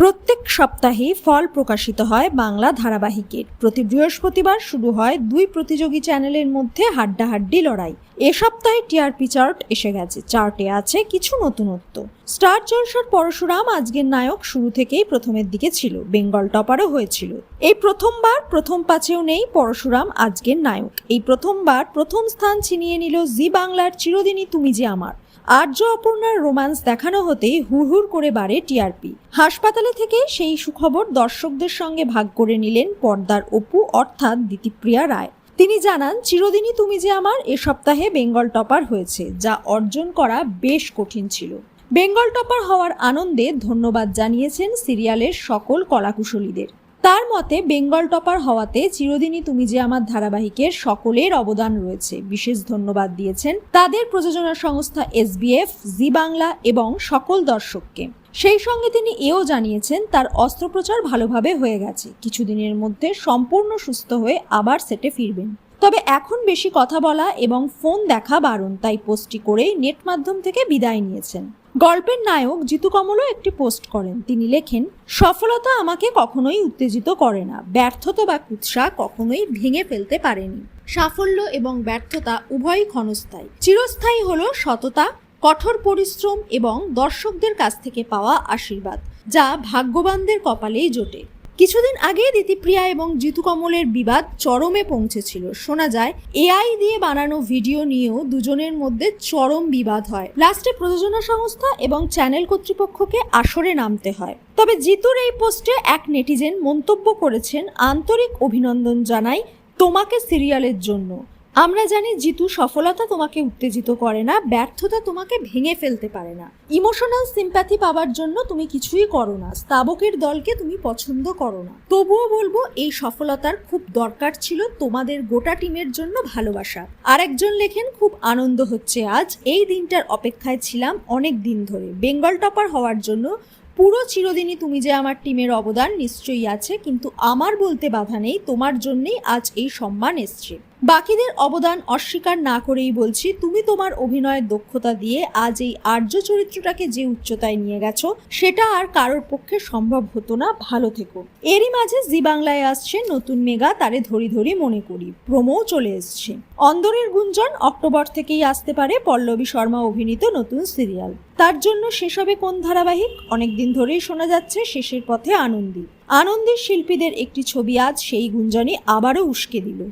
প্রত্যেক সপ্তাহে ফল প্রকাশিত হয় বাংলা ধারাবাহিকের প্রতি বৃহস্পতিবার শুরু হয় দুই প্রতিযোগী চ্যানেলের মধ্যে হাড্ডাহাড্ডি লড়াই। এ সপ্তাহে টিআরপি চার্ট এসে গেছে। চার্টে আছে কিছু নতুনত্ব। স্টার জলসার পরশুরাম আজকের নায়ক শুরু থেকেই প্রথমের দিকে ছিল, বেঙ্গল টপারও হয়েছিল। এই প্রথমবার প্রথম পাঁচেও নেই পরশুরাম আজকের নায়ক। এই প্রথমবার প্রথম স্থান ছিনিয়ে নিল জি বাংলার চিরদিনই তুমি যে আমার। আর্য অপর্ণার রোমান্স দেখানো হতেই হুড়হুড় করে বাড়ে টিআরপি। হাসপাতালে থেকে সেই সুখবর দর্শকদের সঙ্গে ভাগ করে নিলেন পর্দার অপু, অর্থাৎ দিতিপ্রিয়া রায়। তিনি জানান, চিরদিনই তুমি যে আমার, এ সপ্তাহে বেঙ্গল টপার হয়েছে, যা অর্জন করা বেশ কঠিন ছিল। বেঙ্গল টপার হওয়ার আনন্দে ধন্যবাদ জানিয়েছেন সিরিয়ালের সকল কলাকুশলীদের। তার মতে, বেঙ্গল টপার হওয়াতে চিরদিনই তুমি যে আমার ধারাবাহিকের সকলের অবদান রয়েছে, বিশেষ ধন্যবাদ দিয়েছেন তাদের প্রযোজনা সংস্থা এসবিএফ, জি বাংলা এবং সকল দর্শককে। সেই সঙ্গে তিনি এও জানিয়েছেন, তার অস্ত্রোপচার ভালোভাবে হয়ে গেছে, কিছুদিনের মধ্যে সম্পূর্ণ সুস্থ হয়ে আবার সেটে ফিরবেন। তবে এখন বেশি কথা বলা এবং ফোন দেখা বারণ, তাই পোস্টটি করেই নেট মাধ্যম থেকে বিদায় নিয়েছেন। গল্পের নায়ক জিতু কমলও একটি পোস্ট করেন। তিনি লেখেন, সফলতা আমাকে কখনোই উত্তেজিত করে না। ব্যর্থতা বা কুৎসা কখনোই ভেঙে ফেলতে পারেনি। সাফল্য এবং ব্যর্থতা উভয়ই ক্ষণস্থায়ী। চিরস্থায়ী হল সততা, কঠোর পরিশ্রম এবং দর্শকদের কাছ থেকে পাওয়া আশীর্বাদ, যা ভাগ্যবানদের কপালেই জোটে। কিছুদিন আগে দিতিপ্রিয়া এবং জিতু কমলের বিবাদ চরমে পৌঁছেছিল। শোনা যায়, এআই দিয়ে বানানো ভিডিও নিয়েও দুজনের মধ্যে চরম বিবাদ হয়। লাস্টে প্রযোজনা সংস্থা এবং চ্যানেল কর্তৃপক্ষকে আসরে নামতে হয়। তবে জিতুর এই পোস্টে এক নেটিজেন মন্তব্য করেছেন আন্তরিক অভিনন্দন জানাই তোমাকে সিরিয়ালের জন্য। আমরা জানি জিতু সফলতা তোমাকে উত্তেজিত করে না, ব্যর্থতা তোমাকে ভেঙে ফেলতে পারে না। ইমোশনাল সিম্প্যাথি পাওয়ার জন্য তুমি কিছুই করো না, স্তাবকের দলকে তুমি পছন্দ করো না। তবুও বলব, এই সফলতার খুব দরকার ছিল তোমাদের গোটা টিমের জন্য ভালোবাসা। আরেকজন লেখেন, খুব আনন্দ হচ্ছে আজ। এই দিনটার অপেক্ষায় ছিলাম অনেক দিন ধরে। বেঙ্গল টপার হওয়ার জন্য পুরো চিরদিনই তুমি যে আমার টিমের অবদান নিশ্চয়ই আছে, কিন্তু আমার বলতে বাধা নেই, তোমার জন্যেই আজ এই সম্মান এসছে। বাকিদের অবদান অস্বীকার না করেই বলছি, তুমি তোমার অভিনয়ের দক্ষতা দিয়ে আজ এই আর্য চরিত্রটাকে যে উচ্চতায় নিয়ে গেছো, সেটা আর কারোর পক্ষে সম্ভব হতো না, ভালো থেকো। এরই মাঝে জি বাংলায় আসছে নতুন মেগা, তারে ধরি ধরি মনে করি প্রোমো চলে এসছে। অন্দরের গুঞ্জন অক্টোবর থেকেই আসতে পারে পল্লবী শর্মা অভিনীত নতুন সিরিয়াল। তার জন্য শেষ হবে কোন ধারাবাহিক? অনেকদিন ধরেই শোনা যাচ্ছে শেষের পথে আনন্দী। আনন্দের শিল্পীদের একটি ছবি আজ সেই গুঞ্জনই আবারও উস্কে দিল।